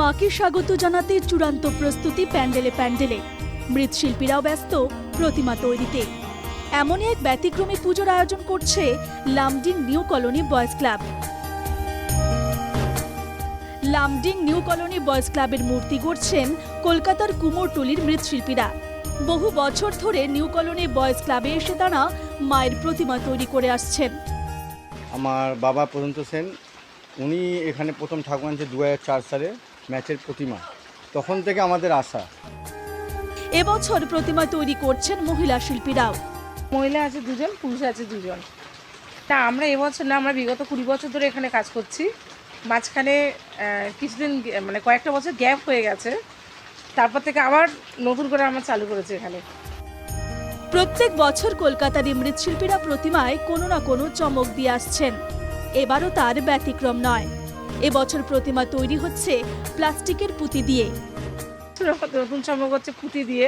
মাকে স্বাগত জানাতে চূড়ান্ত প্রস্তুতি প্যান্ডেলে প্যান্ডেলে। মৃৎশিল্পীরাও ব্যস্ত প্রতিমা তৈরিতে। এমনই এক ব্যতিক্রমী পুজোর আয়োজন করছে Lumding new colony boys club. Lumding new colony boys ক্লাবের মূর্তি গড়ছেন কলকাতার কুমোরটুলির মৃৎশিল্পীরা। বহু বছর ধরে নিউ কলোনি বয়েজ ক্লাবে এসে তারা মায়ের প্রতিমা তৈরি করে আসছেন। আমার বাবা পর্যন্ত সেন, উনি এখানে প্রথম ঠাকুর আনছে দু সালে ম্যাচের প্রতিমা। তখন থেকে আমাদের আশা। এবছর প্রতিমা তৈরি করছেন মহিলা শিল্পীরাও। মহিলা আছে দুজন পুরুষ আছে দুজন। তা আমরা এবছর না আমরা বিগত কুড়ি বছর ধরে এখানে কাজ করছি। মাঝখানে কিছুদিন মানে কয়েকটা বছর গ্যাপ হয়ে গেছে। তারপর থেকে আবার নতুন করে আমরা চালু করেছি এখানে। প্রত্যেক বছর কলকাতার এই মৃৎশিল্পীরা প্রতিমায় কোনো না কোনো চমক দিয়ে আসছেন। এবারও তার ব্যতিক্রম নয়। এবছর প্রতিমা তৈরি হচ্ছে প্লাস্টিকের পুঁতি দিয়ে। নতুন সম্ভব হচ্ছে পুঁতি দিয়ে,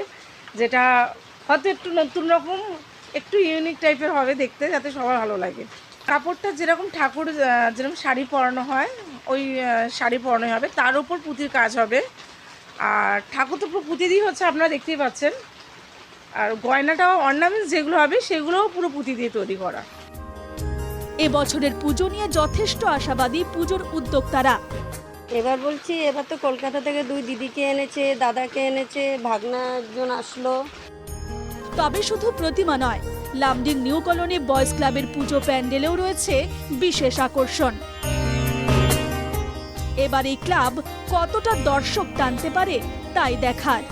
যেটা হয়তো একটু নতুন রকম, একটু ইউনিক টাইপের হবে দেখতে, যাতে সবার ভালো লাগে। কাপড়টা যেরকম ঠাকুর যেরকম শাড়ি পরানো হয়, ওই শাড়ি পরানো হবে। তার উপর পুঁতির কাজ হবে। আর ঠাকুর তো পুরো পুঁতি দিয়ে হচ্ছে আপনারা দেখতেই পাচ্ছেন। আর গয়নাটাও অর্নামেন্টস যেগুলো হবে, সেগুলোও পুরো পুঁতি দিয়ে তৈরি করা। এবছরের পুজো নিয়ে যথেষ্ট আশাবাদী পুজোর উদ্যোক্তারা। এবার বলছি এবার তো কলকাতা থেকে দুই দিদিকে এনেছে দাদাকে এনেছে ভাগনা একজন আসলো। তবে শুধু প্রতিমা নয় লামডিং নিউ কলোনি বয়েজ ক্লাবের পুজো প্যান্ডেলেও রয়েছে বিশেষ আকর্ষণ। এবার এই ক্লাব কতটা দর্শক টানতে পারে তাই দেখার।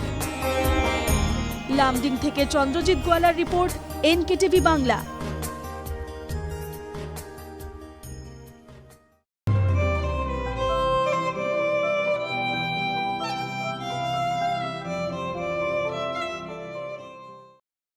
লামডিং থেকে চন্দ্রজিৎ গোয়ালার রিপোর্ট এনকেটিভি বাংলা।